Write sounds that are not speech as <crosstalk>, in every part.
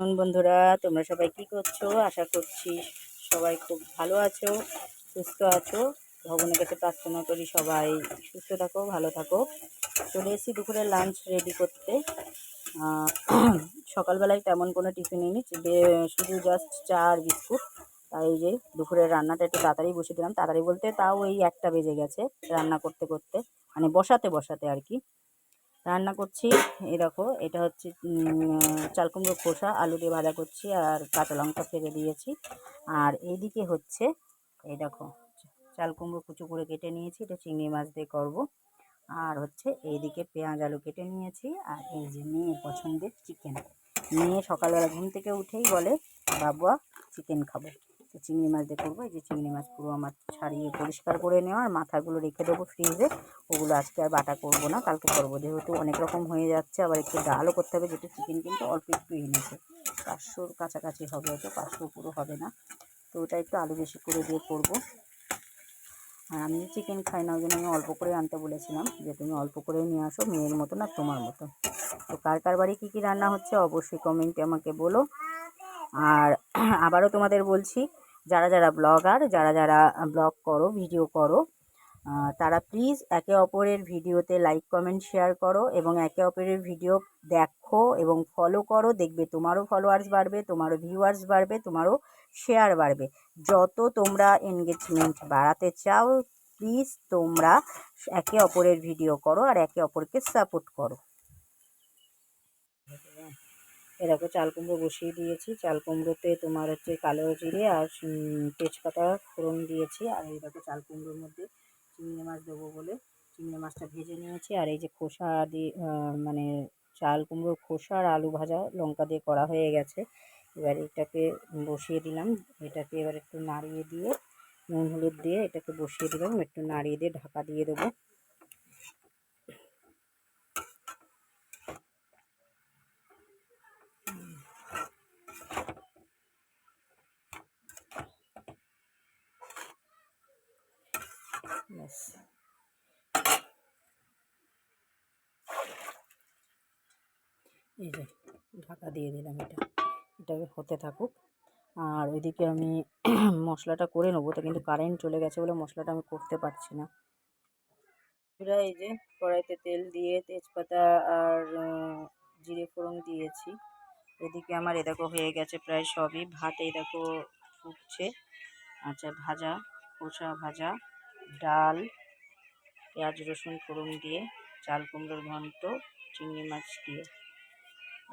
নমস্কার বন্ধুরা, তোমরা সবাই কি করছ? আশা করছি সবাই খুব ভালো আছো, সুস্থ আছো। ভগবানের কাছে প্রার্থনা করি সবাই সুস্থ থাকো, ভালো থাকো। চলে এসেছি দুপুরে লাঞ্চ রেডি করতে। <clears throat> সকালবেলায় তেমন কোনো টিফিন নিইনি, বে- শুধু জাস্ট চা আর বিস্কুট। তাই যে দুপুরের রান্নাটা একটু তাড়াতাড়ি বসে দিলাম। তাড়াতাড়ি বলতে তাও ওই একটা বেজে গেছে রান্না করতে করতে মানে বসাতে বসাতে আর কি। রান্না করছি। এই দেখো, এটা হচ্ছে চাল কুমড়ো খোসা, আলু দিয়ে ভাজা করছি আর কাঁচা লঙ্কা ফেলে দিয়েছি। আর এইদিকে হচ্ছে, এই দেখো, চাল কুমড়ো কুচু করে কেটে নিয়েছি, এটা চিংড়ি মাছ দিয়ে করব। আর হচ্ছে এইদিকে পেঁয়াজ আলু কেটে নিয়েছি, আর এই যে মেয়ে পছন্দের চিকেন মেয়ে সকালবেলা ঘুম থেকে উঠেই বলে, বাবুয়া চিকেন খাব। তো চিংড়ি মাছ দিয়ে করব। এই যে চিংড়ি মাছ পুরো আমার ছাড়িয়ে পরিষ্কার করে নেওয়া। আর মাথাগুলো রেখে দেবো ফ্রিজে। ওগুলো আজকে আর বাটা করব না, কালকে করব। যেহেতু অনেক রকম হয়ে যাচ্ছে, আবার একটু ডালও করতে হবে, যেহেতু চিকেন কিন্তু অল্প একটু এনেছে। পাঁচশোর কাছাকাছি হবে, হয়তো পাঁচশো পুরো হবে না। তো ওটা একটু আলু বেশি করে দিয়ে করব। আর আমি চিকেন খাই না, ওই জন্য আমি অল্প করে আনতে বলেছিলাম যে তুমি অল্প করে নিয়ে আসো, মেয়ের মতো না তোমার মতো তো কার কার বাড়ি কী কী রান্না হচ্ছে অবশ্যই কমেন্টে আমাকে বলো। আর আবারও তোমাদের বলছি যারা যারা ব্লগার, যারা যারা ব্লগ করো, ভিডিও করো তারা প্লিজ একে অপরের ভিডিওতে লাইক কমেন্ট শেয়ার করো এবং একে অপরের ভিডিও দেখো এবং ফলো করো। দেখবে তোমারও ফলোয়ার্স বাড়বে, তোমারও ভিউয়ার্স বাড়বে, তোমারও শেয়ার বাড়বে। যত তোমরা এনগেজমেন্ট বাড়াতে চাও প্লিজ তোমরা একে অপরের ভিডিও করো আর একে অপরকে সাপোর্ট করো। এরকম চাল কুমড়ো বসিয়ে দিয়েছি। চাল কুমড়োতে তোমার হচ্ছে কালো জিরে আর তেজপাতা ফোড়ন দিয়েছি। আর এই দেখো চাল কুমড়োর মধ্যে চিংড়ি মাছ দেবো বলে চিংড়ি মাছটা ভেজে নিয়েছি। আর এই যে খোসা দিয়ে মানে চাল কুমড়োর খোসা আর আলু ভাজা লঙ্কা দিয়ে করা হয়ে গেছে। এবার এটাকে বসিয়ে দিলাম। এটাকে এবার একটু নাড়িয়ে দিয়ে, নুন হলুদ দিয়ে এটাকে বসিয়ে দিলাম। একটু নাড়িয়ে দিয়ে ঢাকা দিয়ে দেবো। ব্যাস এই যে, ঢাকা দিয়ে দিলাম এটা। এটা হতে থাকুক। আর ওইদিকে আমি <clears throat> মশলাটা করে নেব, তো কিন্তু কারেন্ট চলে গেছে বলে মশলাটা আমি করতে পারছি না। এই যে কড়াইতে তেল দিয়ে তেজপাতা আর জিরে ফোড়ন দিয়েছি। এদিকে আমার, এ দেখো, হয়ে গেছে প্রায় সবই। ভাত এই দেখো, ফুটছে। আচ্ছা ভাজা কষা ভাজা। ডাল, পেঁয়াজ, রসুন, ফোড়ন দিয়ে, চাল, কুমড়োর ঘন্ট, চিংড়ি মাছ দিয়ে।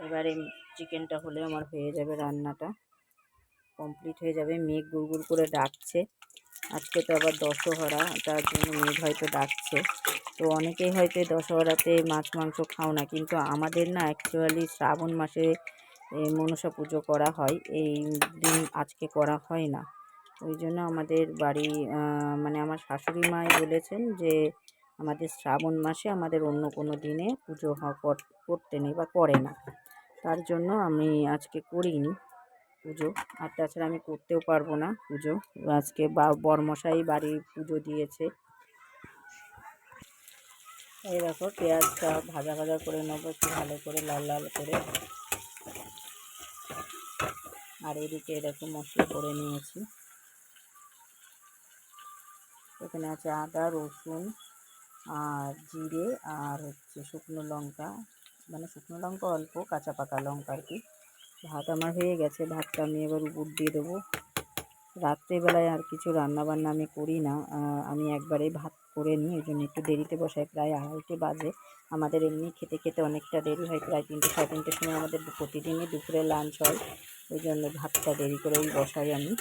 এবারে চিকেনটা হলে আমার হয়ে যাবে রান্নাটা। কমপ্লিট হয়ে যাবে। মেঘ গুড় করে ডাকছে। আজকে তো আবার দশহরা, তার জন্য মেঘ হয়তো ডাকছে। তো অনেকেই হয়তো দশহরাতে মাছ, মাংস খাও না, কিন্তু আমাদের না অ্যাকচুয়ালি শ্রাবণ মাসে মনসা পুজো করা হয়। এই দিন আজকে করা হয় না। ওই জন্য আমাদের বাড়ি মানে আমার শাশুড়ি মাই বলেছেন যে, আমাদের শ্রাবণ মাসে আমাদের অন্য কোনো দিনে পুজো করতে নেই বা করে না। তার জন্য আমি আজকে করিনি পুজো। আর তাছাড়া আমি করতেও পারব না পুজো। আজকে বা, বরমশাই বাড়ি পুজো দিয়েছে। এই দেখো পেঁয়াজটা ভাজা ভাজা করে নেব, একটু ভালো করে, লাল লাল করে। আর এদিকে এরকম মশলা করে নিয়েছি। এখানে আছে আদা, রসুন আর জিরে আর হচ্ছে শুকনো লঙ্কা। মানে শুকনো লঙ্কা অল্প, কাঁচা পাকা লঙ্কা আর কি। ভাত আমার হয়ে গেছে, ভাতটা আমি এবার উপর দিয়ে দেবো। রাত্রেবেলায় আর কিছু রান্না বান্না আমি করি না। আমি একবারেই ভাত করে নিই ওই জন্য একটু দেরিতে বসাই প্রায় আড়াইটে বাজে। আমাদের এমনি খেতে খেতে অনেকটা দেরি হয়, প্রায় তিনটে, সাড়ে তিনটের সময় আমাদের প্রতিদিনই দুপুরে লাঞ্চ হয়। ওই জন্য ভাতটা দেরি করেই বসাই আমি।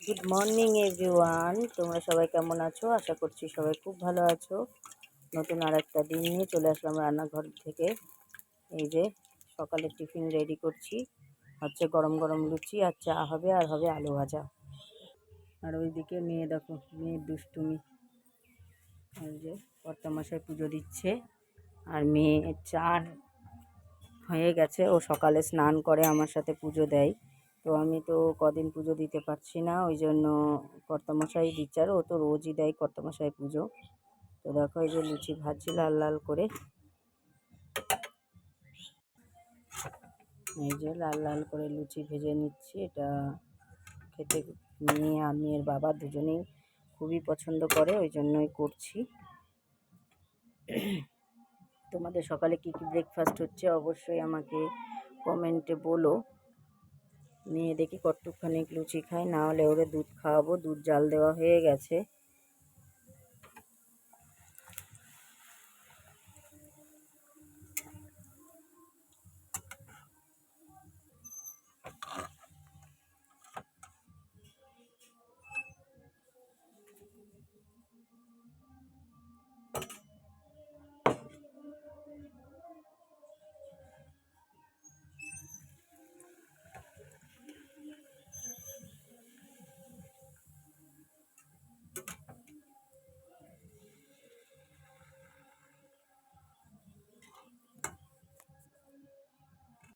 গুড মর্নিং এভরিওয়ান তোমরা সবাই কেমন আছো? আশা করছি সবাই খুব ভালো আছো। নতুন আর একটা দিন নিয়ে চলে আসলাম রান্নাঘর থেকে। এই যে, সকালে টিফিন রেডি করছি। হচ্ছে গরম গরম লুচি, আর চা হবে, আর হবে আলু ভাজা। আর ওইদিকে মেয়ে দেখো মেয়ের দুষ্টুমি। এই যে কর্তা মশাই পুজো দিচ্ছে। আর মেয়ে চার হয়ে গেছে। ও সকালে স্নান করে, আমার সাথে পুজো দেয়। তো আমি তো কদিন পুজো দিতে পারছি না, ওই জন্য কর্তামশাই আর ও তো রোজই দেয় কর্তামশাই পুজো। তো দেখো এই যে লুচি ভাজছি লাল লাল করে। এই যে লাল লাল করে লুচি ভেজে নিচ্ছি। এটা খেতে মেয়ে আর মেয়ের বাবা দুজনেই খুবই পছন্দ করে, ওই জন্যই করছি। তোমাদের সকালে কী কী ব্রেকফাস্ট হচ্ছে অবশ্যই আমাকে কমেন্টে বলো। মেয়ে দেখি কতক্ষণে লুচি খায়, না হলে ওরে দুধ খাওয়াবো, দুধ জাল দেওয়া হয়ে গেছে।